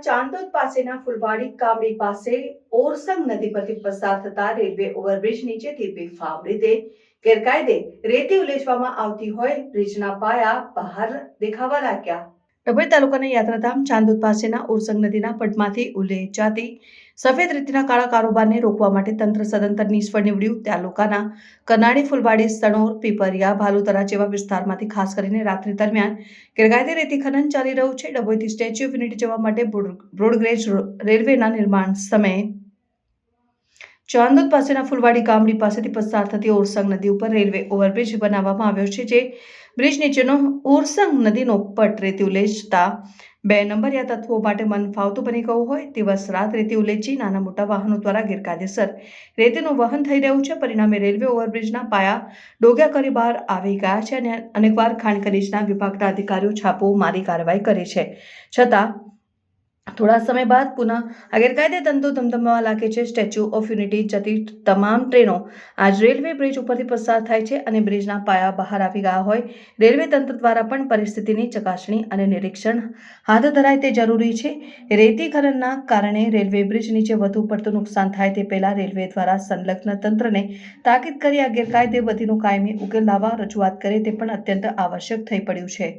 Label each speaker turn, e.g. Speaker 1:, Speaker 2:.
Speaker 1: ચાંદોદ પાસેના ફુલવાડી કામડી પાસે ઓરસંગ નદી પરથી પસાર થતા રેલવે ઓવરબ્રિજ નીચેથી બેફામ રીતે ગેરકાયદે રેતી ઉલેચવામાં આવતી હોય, બ્રિજના પાયા બહાર દેખાવા લાગ્યા. ડભોઈ તાલુકાના યાત્રાધામ ચાંદોદ પાસેના ઓરસંગ નદીના પટમાંથી ઉલેચાતી સફેદ રીતના કાળા કારોબારને રોકવા માટે તંત્ર સદંતર નિષ્ફળ નીવડ્યું. તાલુકાના કનાળી ફુલવાડી, સણોર, પીપરિયા, ભાલુતરા જેવા વિસ્તારમાંથી ખાસ કરીને રાત્રિ દરમિયાન ગેરકાયદે રેતી ખનન ચાલી રહ્યું છે. ડભોઈથી સ્ટેચ્યુ ઓફ યુનિટી જવા માટે બ્રોડગ્રેજ રેલવેના નિર્માણ સમયે ચાંદોદ પાસેના ફુલવાડી ગામડી પાસેથી પસાર થતી ઓરસંગ નદી ઉપર રેલવે ઓવરબ્રિજ બનાવવામાં આવ્યો છે, જે બ્રિજ નીચેનો ઓરસંગ નદીનો પટ રેતી ઉલેચતા બે નંબરિયા તત્વો માટે મન ફાવતું બની ગયું હોય દિવસ રાત રેતી ઉલેચી નાના મોટા વાહનો દ્વારા ગેરકાયદેસર રેતીનું વહન થઈ રહ્યું છે. પરિણામે રેલવે ઓવરબ્રિજના પાયા ડોગ્યા કરી બહાર આવી ગયા છે અને અનેકવાર ખાણ ખનીજના વિભાગના અધિકારીઓ છાપો મારી કાર્યવાહી કરી છે. છતાં થોડા સમય બાદ પુનઃ આ ગેરકાયદે તંતુ ધમધમવા લાગે છે. સ્ટેચ્યુ ઓફ યુનિટી જતી તમામ ટ્રેનો આજ રેલવે બ્રિજ ઉપરથી પસાર થાય છે અને બ્રિજના પાયા બહાર આવી ગયા હોય. રેલવે તંત્ર દ્વારા પણ પરિસ્થિતિની ચકાસણી અને નિરીક્ષણ હાથ ધરાય તે જરૂરી છે. રેતી ખનનના કારણે રેલવે બ્રિજ નીચે વધુ પડતું નુકસાન થાય તે પહેલાં રેલવે દ્વારા સંલગ્ન તંત્રને તાકીદ કરી આ ગેરકાયદે વધીનો કાયમી ઉકેલ લાવવા રજૂઆત કરે તે પણ અત્યંત આવશ્યક થઈ પડ્યું છે.